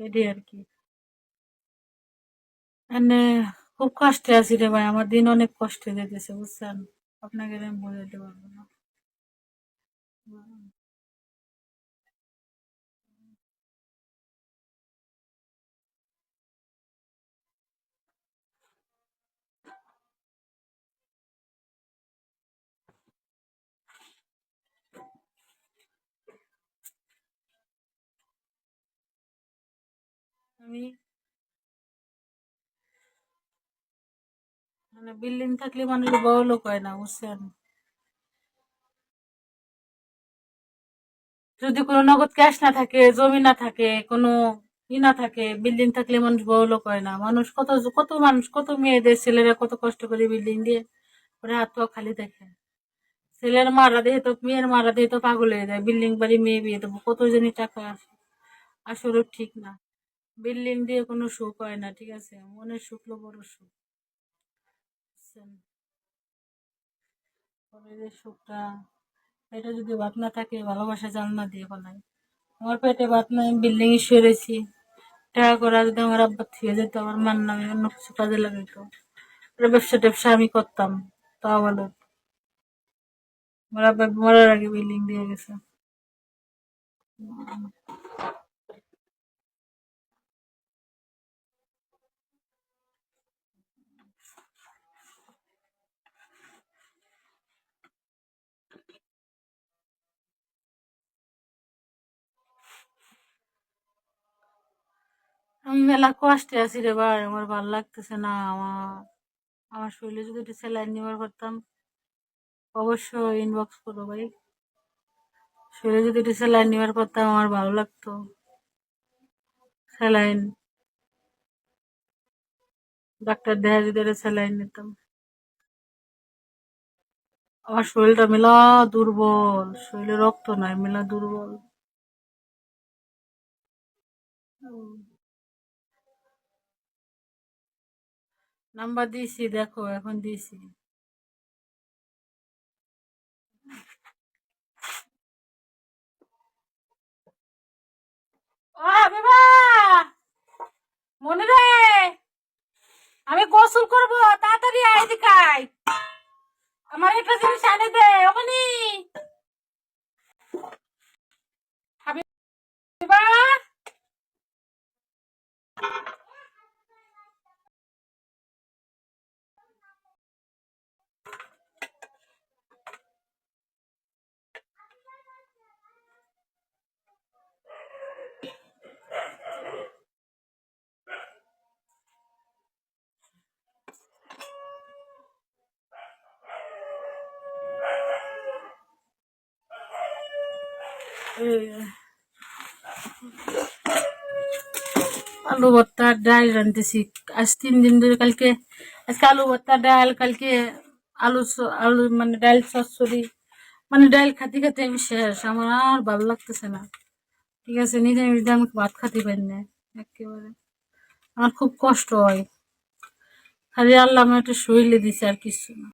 এটাই আর কি। মানে খুব কষ্টে আছি রে ভাই, আমার দিন অনেক কষ্টে যেতেছে, বুঝছেন? আপনাকে আমি বোঝাতে পারব না। আমি মানে বিল্ডিং থাকলে মানুষ বড় লোক হয় না, বুঝছেন? যদি কোনো নগদ ক্যাশ না থাকে, জমি না থাকে, কোনো ই না থাকে বিল্ডিং থাকলে মানুষ বড় লোক হয় না। মানুষ কত কত মানুষ, কত মেয়েদের ছেলেরা কত কষ্ট করে বিল্ডিং দিয়ে ওরা হাত পা খালি দেখে। ছেলের মারা দিয়ে তো, মেয়ের মারা দিয়ে তো পাগল হয়ে যায়। বিল্ডিং বাড়ি, মেয়ে বিয়ে দেবো, কত জানি টাকা আসে। আসলে ঠিক না। বিল্ডিং দিয়ে কোনো সুখ হয় না, ঠিক আছে? মনের হলো বড় সুখ। যে সুখটা এটা যদি ভাত না থাকে, ভালোবাসা জানলা দিয়ে ফেলাই আমার পেটে ভাত নাই, বিল্ডিং এ শুয়েছি। টাকা করা যদি আমার আব্বা থেকে যেত, আমার মান নামে অন্য কিছু কাজে লাগাইতো। ব্যবসা ট্যাবসা আমি করতাম, তাও ভালো। আমার আব্বা মরার আগে বিল্ডিং দিয়ে গেছে। আমি মেলা কষ্টে আছি রে ভাই, আমার ভালো লাগতেছে না, আমার আমার শরীরে যদি একটু স্যালাইন নিবার করতাম অবশ্যই ইনবক্স করো ভাই। শরীরে যদি একটু স্যালাইন নিবার করতাম আমার ভালো লাগতো। স্যালাইন, ডাক্তার দেখা যদি একটা স্যালাইন নিতাম। আমার শরীরটা মেলা দুর্বল, শরীরে রক্ত নাই, মেলা দুর্বল। নাম্বার দিয়েছি দেখো, এখন দিয়েছি মনে রে আমি গোসল করব, তাড়াতাড়ি আয় আয়। আমার একটা জিনিস আনে দে, অমনি। আলু ভর্তা, ডাল রাঁধতেছি। আজ তিন দিন ধরে কালকে, আজকে আলু ভর্তা, ডাল, কালকে আলু আলু মানে ডাল চচ্চড়ি। মানে ডাল খাতে খাতে আমি শেষ, আমার আর ভালো লাগতেছে না। ঠিক আছে, নিজে নিজে আমি ভাত খাতে পারি না, একেবারে। আমার খুব কষ্ট হয়। খালি আল্লাহ আমার একটু শরীরে দিছে আর কিছু না।